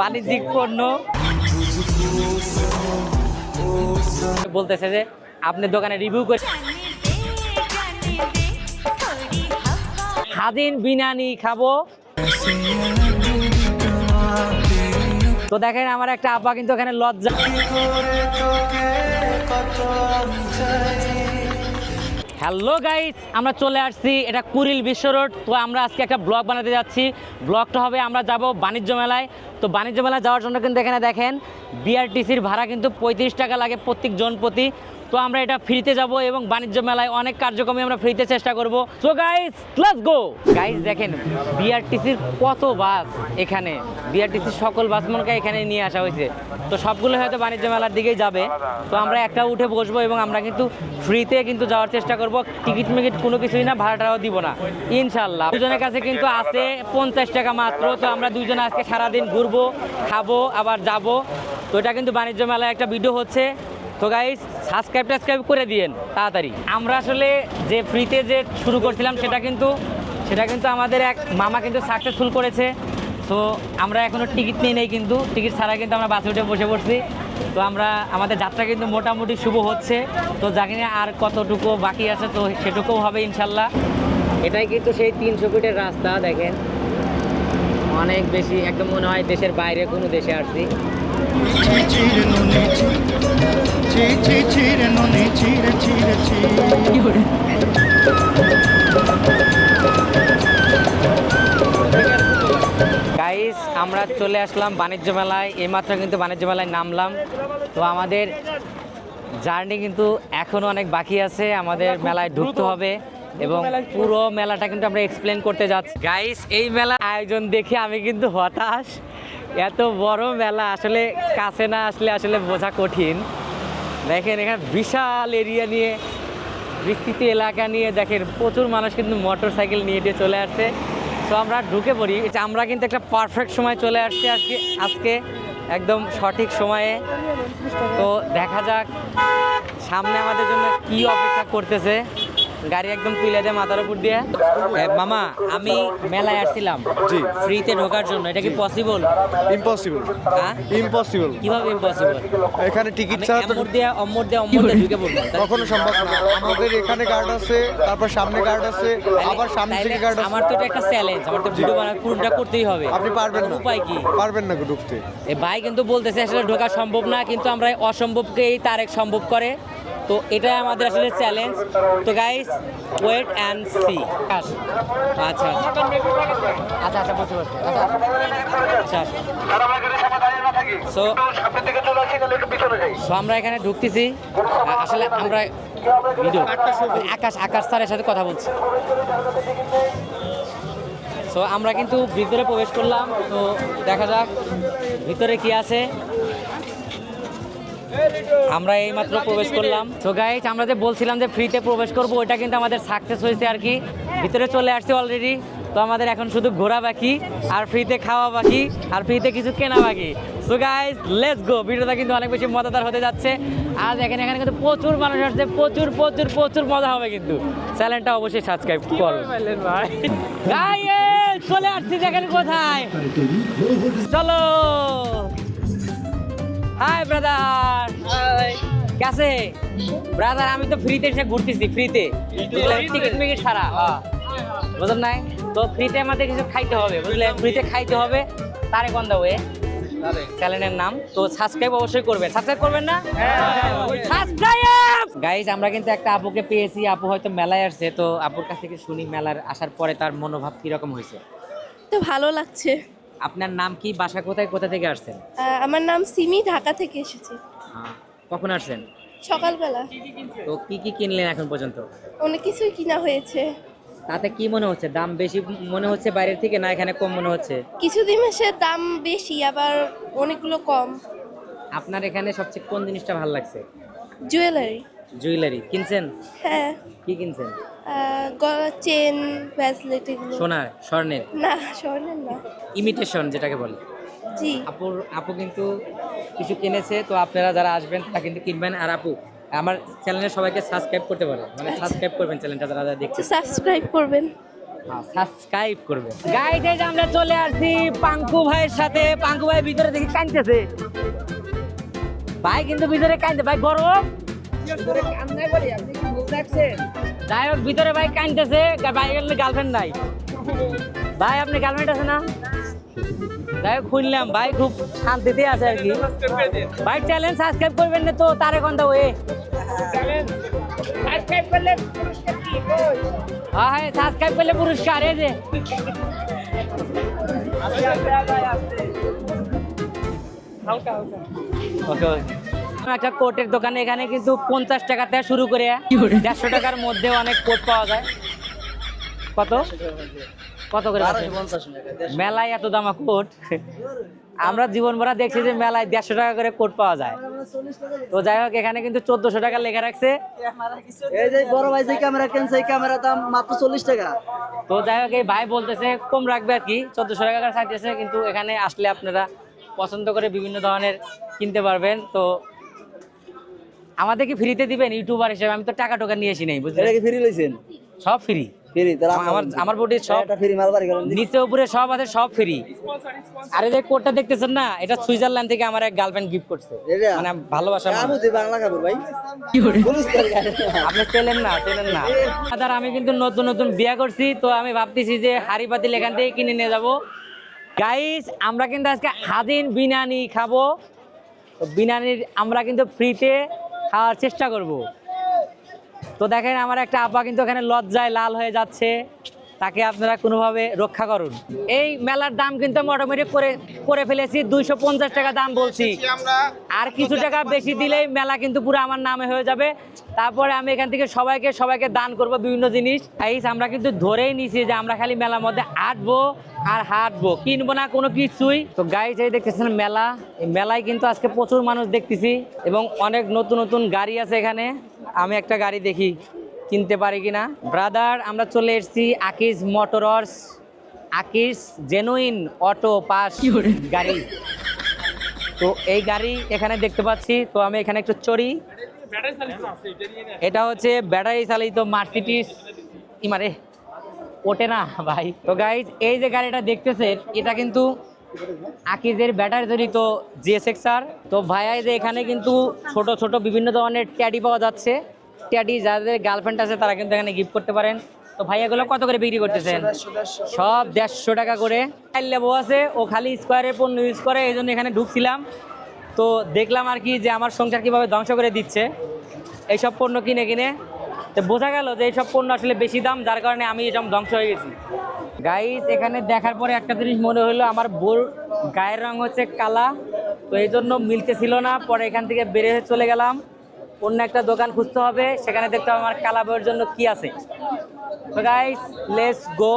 বাণিজ্যিক পণ্য। বলতেছে যে, আপনি দোকানে রিভিউ করে স্বাধীন বিনানি খাব। তো দেখেন, আমার একটা আপা কিন্তু এখানে লজ্জা হ্যালো গাইস আমরা চলে আসছি, এটা কুরিল বিশ্ব রোড। তো আমরা আজকে একটা ব্লগ বানাতে যাচ্ছি। ব্লগটা হবে, আমরা যাব বাণিজ্য মেলায়। তো বাণিজ্য মেলা যাওয়ার জন্য কিন্তু এখানে দেখেন বিআরটিসির ভাড়া কিন্তু পঁয়ত্রিশ টাকা লাগে প্রত্যেক জন প্রতি তো আমরা এটা ফ্রিতে যাব এবং বাণিজ্য মেলায় অনেক কার্যক্রমে আমরা ফ্রিতে চেষ্টা করব। So guys let's go guys দেখেন বিআরটিসির কত বাস এখানে? বিআরটিসির সকল বাস মনকে এখানে নিয়ে আসা হয়েছে। তো সবগুলো হয়তো বাণিজ্য মেলার দিকেই যাবে। তো আমরা একটা উঠে বসবো এবং আমরা কিন্তু ফ্রিতে কিন্তু যাওয়ার চেষ্টা করব। টিকিট মিকিট কোনো কিছুই না, ভাড়াটাও দিব না। ইনশাল্লাহ দুজনের কাছে কিন্তু আছে পঞ্চাশ টাকা মাত্র। তো আমরা দুজনে আজকে সারাদিন ঘুরবো, খাব, আবার যাব। তো এটা কিন্তু বাণিজ্য মেলায় একটা ভিডিও হচ্ছে। তো গাইস সাবস্ক্রাইব টাবস্ক্রাইব করে দিয়েন, তাড়াতাড়ি। আমরা আসলে যে ফ্রিতে যে শুরু করছিলাম সেটা কিন্তু সেটা কিন্তু আমাদের এক মামা কিন্তু সাকসেসফুল করেছে। তো আমরা এখনও টিকিট নিয়ে নেই কিন্তু টিকিট ছাড়া কিন্তু আমরা বাসে উঠে বসে পড়ছি। তো আমরা, আমাদের যাত্রা কিন্তু মোটামুটি শুভ হচ্ছে। তো জানি না আর কতটুকু বাকি আছে, তো সেটুকুও হবে ইনশাল্লাহ। এটাই কিন্তু সেই তিনশো ফিটের রাস্তা, দেখেন। অনেক বেশি, একদম মনে হয় দেশের বাইরে কোনো দেশে আসছি। গাইস আমরা চলে আসলাম বাণিজ্য মেলায়। এইমাত্র কিন্তু বাণিজ্য মেলায় নামলাম। তো আমাদের জার্নি কিন্তু এখনও অনেক বাকি আছে। আমাদের মেলায় ঢুকতে হবে এবং পুরো মেলাটা কিন্তু আমরা এক্সপ্লেন করতে যাচ্ছি। গাইস এই মেলা আয়োজন দেখে আমি কিন্তু হতাশ। এত বড় মেলা, আসলে কাছে না আসলে আসলে বোঝা কঠিন। দেখেন এখানে বিশাল এরিয়া নিয়ে, বিস্তৃত এলাকা নিয়ে দেখেন প্রচুর মানুষ কিন্তু মোটর সাইকেল নিয়ে দিয়ে চলে আসছে। তো আমরা ঢুকে পড়ি। এটা আমরা কিন্তু একটা পারফেক্ট সময় চলে আসছি আজকে আজকে একদম সঠিক সময়ে। তো দেখা যাক সামনে আমাদের জন্য কি অপেক্ষা করতেছে। গাড়ি একদম তুলে দেয় মাথার উপর দিয়ে। মামা আমি মেলায় আসছিলাম। জি। ফ্রিতে ঢোকার জন্য। এটা কি পসিবল ইম্পসিবল হ্যাঁ? ইম্পসিবল কীভাবে ইম্পসিবল এখানে টিকিট ছাড়া তো অমর দিয়ে অমর দিয়ে অমর দিয়ে ঢুকে পড়ব। কখনো সম্ভব না। আমাদের এখানে গার্ড আছে তারপর সামনে গার্ড আছে আবার সামনে থেকে গার্ড আছে। আমার তো এটা একটা চ্যালেঞ্জ আমার তো ভিডিও বানা পুরোটা করতেই হবে। আপনি পারবেন না। উপায় কি? পারবেন না ঢুকতে। এই ভাই কিন্তু বলতেছে আসলে ঢোকা সম্ভব না। কিন্তু আমরা অসম্ভবকেই তারেক সম্ভব করে। তো এটাই আমাদের আসলে চ্যালেঞ্জ তো গাইস ওয়েট অ্যান্ড সি আচ্ছা আচ্ছা। আচ্ছা আচ্ছা বুঝতে পারছি। আচ্ছা। আচ্ছা। সো সো আমরা এখানে ঢুকতেছি। আসলে আমরা ভিডিও। আকাশ আকাশ স্যারের সাথে কথা বলছি। সো আমরা কিন্তু ভিতরে প্রবেশ করলাম। তো দেখা যাক ভিতরে কি আছে। আমরা এইমাত্র প্রবেশ করলাম। তো গাইজ আমরা যে বলছিলাম যে ফ্রিতে প্রবেশ করব ওটা কিন্তু আমাদের সাকসেস হয়েছে আর কি। ভিতরে চলে আসছে অলরেডি তো আমাদের এখন শুধু ঘোরা বাকি আর ফ্রিতে খাওয়া বাকি আর ফ্রিতে কিছু কেনা বাকি। সো গাইজ লেটস গো ভিডিওটা কিন্তু অনেক বেশি মজাদার হতে যাচ্ছে। আজ এখানে এখানে কিন্তু প্রচুর মানুষ আসছে। প্রচুর প্রচুর প্রচুর মজা হবে কিন্তু। চ্যানেলটা অবশ্যই সাবস্ক্রাইব গাইজ চলে আসছি দেখেন কোথায়। চলো। হাই ব্রাদার কাছে? ব্রাদার আমি তো ফ্রিতে এসে ঘুরতেছি ফ্রিতে টিকিট মিকিট হ্যাঁ। বুঝলেন নাই? তো ফ্রিতে আমাদের কিছু খাইতে হবে বুঝলে? ফ্রিতে খাইতে হবে। তারে গন্ধ হয়ে চ্যানেলের নাম। তো সাবস্ক্রাইব অবশ্যই করবেন। সাবস্ক্রাইব করবেন না? সাবস্ক্রাইব গাইজ আমরা কিন্তু একটা আপুকে পেয়েছি। আপু হয়তো মেলায় আসছে। তো আপুর কাছ থেকে শুনি মেলার আসার পরে তার মনোভাব কীরকম হয়েছে? তো ভালো লাগছে। আপনার নাম কি? বাসা কোথায়? কোথা থেকে আসছেন? আমার নাম সিমি ঢাকা থেকে এসেছি। কখন আসছেন? সকালবেলা। তো কি কি কিনলেন এখন পর্যন্ত? অনেক কিছুই কিনা হয়েছে। তাতে কি মনে হচ্ছে? দাম বেশি মনে হচ্ছে বাইরের থেকে না এখানে কম মনে হচ্ছে? কিছু জিনিসের দাম বেশি আবার অনেকগুলো কম। আপনার এখানে সবচেয়ে কোন জিনিসটা ভালো লাগছে? জুয়েলারি। জুয়েলারি কিনছেন? হ্যাঁ। কি কিনছেন? গলার চেন ব্রেসলেট এগুলো। সোনার স্বর্ণের? না স্বর্ণের না। ইমিটেশন যেটাকে বলে। জি। আপুর আপু কিন্তু কিছু কিনেছে তো আপনারা যারা আসবেন তা কিন্তু কিনবেন। আর আপু আমার চ্যানেলে সবাইকে সাবস্ক্রাইব করতে পারে মানে সাবস্ক্রাইব করবেন চ্যানেলটা যারা যারা দেখছে আচ্ছা সাবস্ক্রাইব করবেন। সাবস্ক্রাইব করবে গাইজ আমরা চলে আসছি পাঙ্কু ভাইয়ের সাথে। পাঙ্কু ভাই ভিতরে দেখি কাঁদতেছে। ভাই কিন্তু ভিতরে কাঁদতে ভাই গরম। যাই হোক ভিতরে ভাই কাঁদতেছে ভাই গার্লফ্রেন্ড নাই। ভাই আপনি গার্লফ্রেন্ড আছে না? যাই হোক শুনলাম ভাই খুব শান্তিতে আছে আর কি। ভাই চ্যানেল সাবস্ক্রাইব করবেন না তো? তারে কোনটা ওয়ে হ্যাঁ হ্যাঁ সাবস্ক্রাইব করলে পুরস্কার এই যে। ওকে। একটা কোটের দোকানে এখানে কিন্তু পঞ্চাশ টাকা থেকে শুরু করে দেড়শো টাকার মধ্যে অনেক কোট পাওয়া যায়। কত? কত করে মেলায় এত দামা কোট? আমরা জীবন ভরা দেখছি যে মেলায় দেড়শো টাকা করে কোট পাওয়া যায়। তো যাই হোক এখানে কিন্তু চোদ্দশো টাকা লেখা রাখছে। এই যে বড় ভাই যে ক্যামেরা কিনছে এই ক্যামেরার দাম মাত্র চল্লিশ টাকা। তো যাই হোক এই ভাই বলতেছে কম রাখবে আর কি চোদ্দশো টাকা করে চাইতেছে কিন্তু এখানে আসলে আপনারা পছন্দ করে বিভিন্ন ধরনের কিনতে পারবেন। তো আমাদের কি ফ্রিতে দিবেন ইউটিউবার হিসেবে আমি তো টাকা টোকা নিয়ে আসি নাই বুঝলেন? এটা কি ফ্রি লইছেন? সব ফ্রি। ফ্রি তাহলে আমার আমার বডি সব ফ্রি মালবাড়ি করেন নিচে উপরে সব আছে সব ফ্রি। আর এই যে কোটটা দেখতেছেন না এটা সুইজারল্যান্ড থেকে আমার এক গার্লফ্রেন্ড গিফট করছে। মানে ভালোবাসা আমি। বাংলা খাবার ভাই। আপনি চেলেন না চেলেন না। দাদা আমি কিন্তু নতুন নতুন বিয়ে করছি তো আমি ভাবতেছি যে হাড়ি পাতিল এখান থেকে কিনে নিয়ে যাব। গাইস আমরা কিন্তু আজকে হাদিন বিনানি খাব। বিনানির আমরা কিন্তু ফ্রিতে খাওয়ার চেষ্টা করব। তো দেখেন আমার একটা আপা কিন্তু এখানে লজ্জায় লাল হয়ে যাচ্ছে। তাকে আপনারা কোনোভাবে রক্ষা করুন। এই মেলার দাম কিন্তু মোটামুটি করে করে ফেলেছি, দুইশো পঞ্চাশ টাকা দাম বলছি। আর কিছু টাকা বেশি দিলেই মেলা কিন্তু পুরো আমার নামে হয়ে যাবে। তারপরে আমি এখান থেকে সবাইকে সবাইকে দান করব বিভিন্ন জিনিস। এই আমরা কিন্তু ধরেই নিছি যে আমরা খালি মেলার মধ্যে হাঁটবো আর হাঁটবো, কিনবো না কোনো কিছুই। তো গাড়ি চাই দেখতেছেন মেলা। এই মেলায় কিন্তু আজকে প্রচুর মানুষ দেখতেছি এবং অনেক নতুন নতুন গাড়ি আছে এখানে। আমি একটা গাড়ি দেখি। কিনতে পারি কিনা? ব্রাদার আমরা চলে এসেছি আকিস মোটরস আকিস জেনুইন অটো পাস গাড়ি। তো এই গাড়ি এখানে দেখতে পাচ্ছি। তো আমি এখানে একটু চড়ি। এটা হচ্ছে ব্যাটারি চালিত মার্সিডিস ইমারে ওঠে না ভাই। তো গাইজ এই যে গাড়িটা দেখতেছেন এটা কিন্তু আকিজের ব্যাটারি চালিত জিএসএক্স আর তো ভাইয়া যে এখানে কিন্তু ছোট ছোট বিভিন্ন ধরনের ট্যাডি পাওয়া যাচ্ছে। ট্যাডি যাদের গার্লফ্রেন্ড আছে, তারা কিন্তু এখানে গিফট করতে পারেন। তো ভাই এগুলো কত করে বিক্রি করতেছেন? সব দেড়শো টাকা করে। লেবু আছে, ও খালি স্কোয়ারে পণ্য ইউজ করে, এই জন্য এখানে ঢুকছিলাম। তো দেখলাম আর কি যে আমার সংসার কীভাবে ধ্বংস করে দিচ্ছে। এইসব পণ্য কিনে কিনে। তো বোঝা গেল যে এইসব পণ্য আসলে বেশি দাম, যার কারণে আমি এসব ধ্বংস হয়ে গেছি। গাইস এখানে দেখার পরে একটা জিনিস মনে হলো, আমার বোর গায়ের রং হচ্ছে কালা। তো এই জন্য মিলতেছিল না, পরে এখান থেকে বেরিয়ে চলে গেলাম। অন্য একটা দোকান খুঁজতে হবে, সেখানে দেখতে হবে আমার বইয়ের জন্য কি আছে। Guys let's go